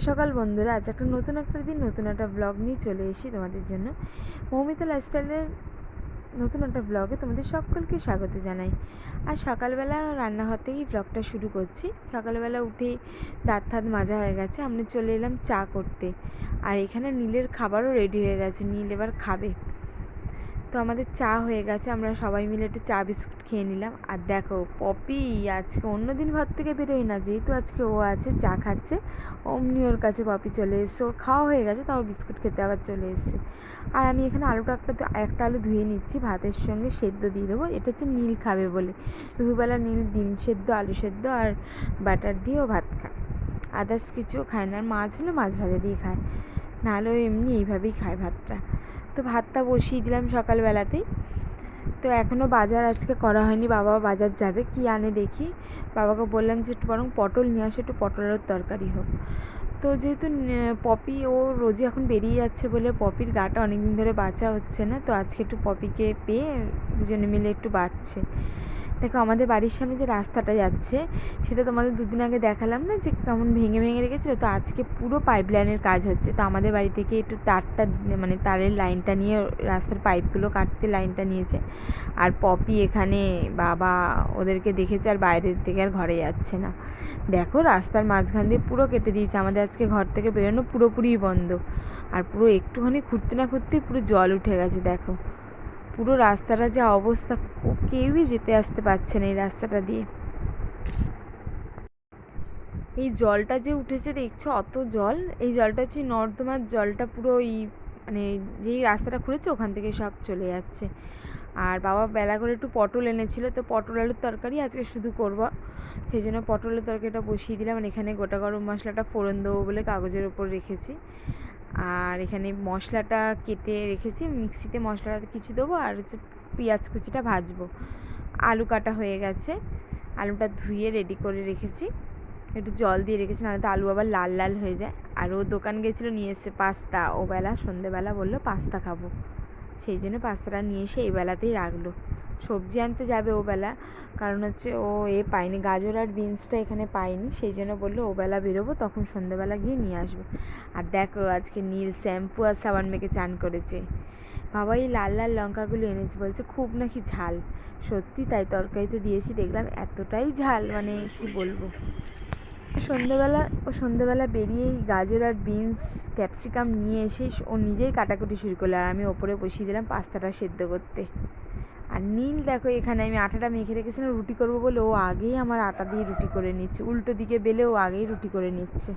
সকাল বন্ধুরা। আজ একটা নতুন একটা দিন, নতুন একটা ব্লগ নিয়ে চলে এসেছি তোমাদের জন্য। মৌমিতা লাইফস্টাইলের নতুন একটা ব্লগে তোমাদের সকলকে স্বাগত জানাই। আর সকালবেলা রান্নাঘর থেকেই ব্লগটা শুরু করছি। সকালবেলা উঠে দাঁত থাত মাজা হয়ে গেছে, আমরা চলে এলাম চা করতে। আর এখানে নীলের খাবারও রেডি হয়ে গেছে। নীল এবার খাবে। তো আমাদের চা হয়ে গেছে, আমরা সবাই মিলে একটু চা বিস্কুট খেয়ে নিলাম। আর দেখো, পপি আজকে অন্য দিন ঘর থেকে বেরোয় না, যেহেতু আজকে ও আছে, চা খাচ্ছে, অমনি ওর কাছে পপি চলে এসছে। ওর খাওয়া হয়ে গেছে, তাও বিস্কুট খেতে আবার চলে এসছে। আর আমি এখানে আলুটা একটা একটা আলু ধুয়ে নিচ্ছি, ভাতের সঙ্গে সেদ্ধ দিয়ে দেবো। এটা হচ্ছে নীল খাবে বলে। দুপুরবেলা নীল ডিম সেদ্ধ, আলু সেদ্ধ আর বাটার দিয়েও ভাত খায়। আদার্স কিছুও খায় না, আর মাছ হলে মাছ ভাজা দিয়ে খায়। নাহলেও এমনি এইভাবেই খায় ভাতটা। তো ভাতটা বসিয়ে দিলাম সকালবেলাতেই। তো এখনও বাজার আজকে করা হয়নি, বাবা বাজার যাবে, কি আনে দেখি। বাবাকে বললাম যে একটু বরং পটল নিয়ে আসো, একটু পটলের তরকারি হোক। তো যেহেতু পপি ও রোজই এখন বেরিয়ে যাচ্ছে বলে পপির গাটা অনেক দিন ধরে বাঁচা হচ্ছে না, তো আজকে একটু পপিকে পেয়ে দুজনে মিলে একটু বাঁচছে। দেখো আমাদের বাড়ির সামনে যে রাস্তাটা যাচ্ছে, সেটা তোমাদের দুদিন আগে দেখালাম না যে কেমন ভেঙে ভেঙে রেখেছিলো তো আজকে পুরো পাইপ লাইনের কাজ হচ্ছে। তো আমাদের বাড়ি থেকে একটু তারটা মানে তারের লাইনটা নিয়ে রাস্তার পাইপগুলো কাটতে লাইনটা নিয়েছে। আর পপি এখানে বাবা ওদেরকে দেখেছে আর বাইরের থেকে আর ঘরে যাচ্ছে না। দেখো রাস্তার মাঝখান দিয়ে পুরো কেটে দিয়েছে। আমাদের আজকে ঘর থেকে বেরোনো পুরোপুরি বন্ধ। আর পুরো একটুখানি খুঁড়তে না খুঁড়তেই পুরো জল উঠে গেছে, দেখো। পুরো রাস্তাটা যা অবস্থা কেউই যেতে আসতে পারছে না এই রাস্তাটা দিয়ে। এই জলটা যে উঠেছে দেখছ? অত জল। এই জলটা হচ্ছে নর্দমার জলটা পুরো ওই মানে যেই রাস্তাটা খুলেছে ওখান থেকে সব চলে যাচ্ছে। আর বাবা বেলা করে একটু পটল এনেছিল, তো পটল আলুর তরকারি আজকে শুধু করব। সেই জন্য পটলের তরকারিটা বসিয়ে দিলাম। এখানে গোটা গরম মশলাটা ফোড়ন দেবো বলে কাগজের ওপর রেখেছি। আর এখানে মশলাটা কেটে রেখেছি, মিক্সিতে মশলাটা কিছু দেবো আর হচ্ছে পেঁয়াজ কুচিটা ভাজবো। আলু কাটা হয়ে গেছে, আলুটা ধুয়ে রেডি করে রেখেছি। একটু জল দিয়ে রেখেছি, নাহলে তো আলু আবার লাল লাল হয়ে যায়। আর ও দোকান গেছিল, নিয়ে এসছে পাস্তা। ও বেলা, সন্ধেবেলা বলল, পাস্তা খাব। সেই জন্য পাস্তাটা নিয়ে এসে এই বেলাতেই রাখল। সবজি আনতে যাবে ওবেলা। কারণ হচ্ছে ও এ পায়নি, গাজর আর বিনসটা এখানে পায়নি। সেই জন্য বলল ওবেলা বেরোবো, তখন সন্ধ্যেবেলা গিয়ে নিয়ে আসব। আর দেখো আজকে নীল, শ্যাম্পু আর সাবান মেখে চান করেছে। বাবা, এই লাল লাল লঙ্কাগুলো এনেছে। বলছে, খুব নাকি ঝাল। সত্যি তাই তরকারিতে দিয়েছি, দেখলাম এতটাই ঝাল মানে কি বলব। সন্ধেবেলা ও সন্ধেবেলা বেরিয়ে গাজর আর বিনস, ক্যাপসিকাম নিয়ে এসে ও নিজেই কাটাকুটি শুরু করল। আর আমি ওপরে বসিয়ে দিলাম পাস্তাটা সেদ্ধ করতে। নীল, দেখো এখানে আমি আটাটা মেখে রেখেছিলাম, রুটি করব বলে ও আগেই আমার আটা দিয়ে রুটি করে নিচ্ছে। উল্টো দিকে বেলে ও আগেই রুটি করে নিচ্ছে।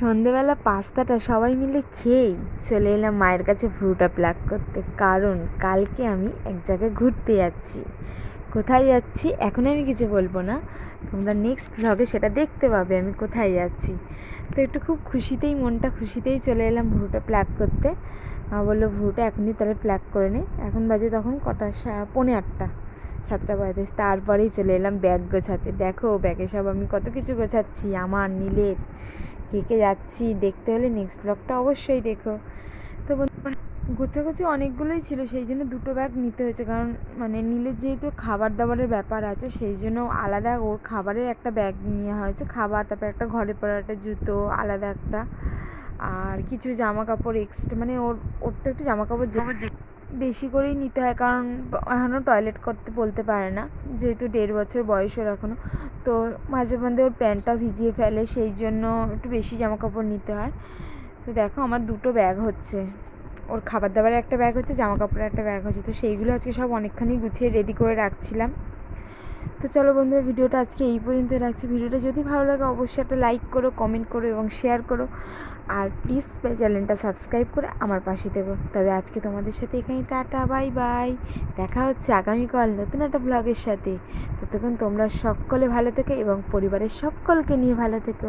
সন্ধেবেলা পাস্তাটা সবাই মিলে খেয়েই চলে এলাম মায়ের কাছে ভ্রুটা প্লাক করতে। কারণ কালকে আমি এক জায়গায় ঘুরতে যাচ্ছি। কোথায় যাচ্ছি? এখন আমি কিছু বলব না। তোমরা নেক্সট ভ্লগে সেটা দেখতে পাবে আমি কোথায় যাচ্ছি। তো একটু খুব খুশিতেই, মনটা খুশিতেই চলে এলাম ভ্রুটা প্লাক করতে। মা বলল, ভ্রুটা এখনই তাহলে প্লাক করে নে। এখন বাজে তখন কটা পৌনে আটটা, সাতটা বাজে। তারপরেই চলে এলাম ব্যাগ গোছাতে। দেখো ব্যাগে সব আমি কত কিছু গোছাচ্ছি, আমার, নীলের। কে কে যাচ্ছি, দেখতে হলে নেক্সট ব্লগটা অবশ্যই দেখো। তো গোছাগুছি অনেকগুলোই ছিল, সেই জন্য দুটো ব্যাগ নিতে হয়েছে। কারণ মানে নীলের যেহেতু খাবার দাবারের ব্যাপার আছে, সেই জন্য আলাদা ওর খাবারের একটা ব্যাগ নেওয়া হয়েছে। খাবার, তারপর একটা ঘরে পড়ার একটা জুতো, আলাদা একটা। আর কিছু জামা কাপড় এক্সট্রা মানে ওর ওর তো একটু জামা কাপড় বেশি করেই নিতে হয়, কারণ এখনও টয়লেট করতে বলতে পারে না, যেহেতু দেড় বছর বয়স ওর এখনও তো মাঝে মধ্যে ওর প্যান্টটা ভিজিয়ে ফেলে, সেই জন্য একটু বেশি জামাকাপড় নিতে হয়। তো দেখো আমার দুটো ব্যাগ হচ্ছে। ওর খাবার দাবারের একটা ব্যাগ হচ্ছে জামা কাপড়ের একটা ব্যাগ হচ্ছে। তো সেইগুলো আজকে সব অনেকখানি গুছিয়ে রেডি করে রাখছিলাম। তো চলো বন্ধুরা, ভিডিওটা আজকে এই পর্যন্ত রাখছি। ভিডিওটা যদি ভালো লাগে, অবশ্যই একটা লাইক করো কমেন্ট করো এবং শেয়ার করো। আর প্লিজ চ্যানেলটা সাবস্ক্রাইব করে আমার পাশে দেবো তবে আজকে তোমাদের সাথে এখানে টাটা বাই বাই দেখা হচ্ছে আগামীকাল নতুন একটা ব্লগের সাথে। ততক্ষণ তোমরা সকলে ভালো থেকো এবং পরিবারের সকলকে নিয়ে ভালো থেকো।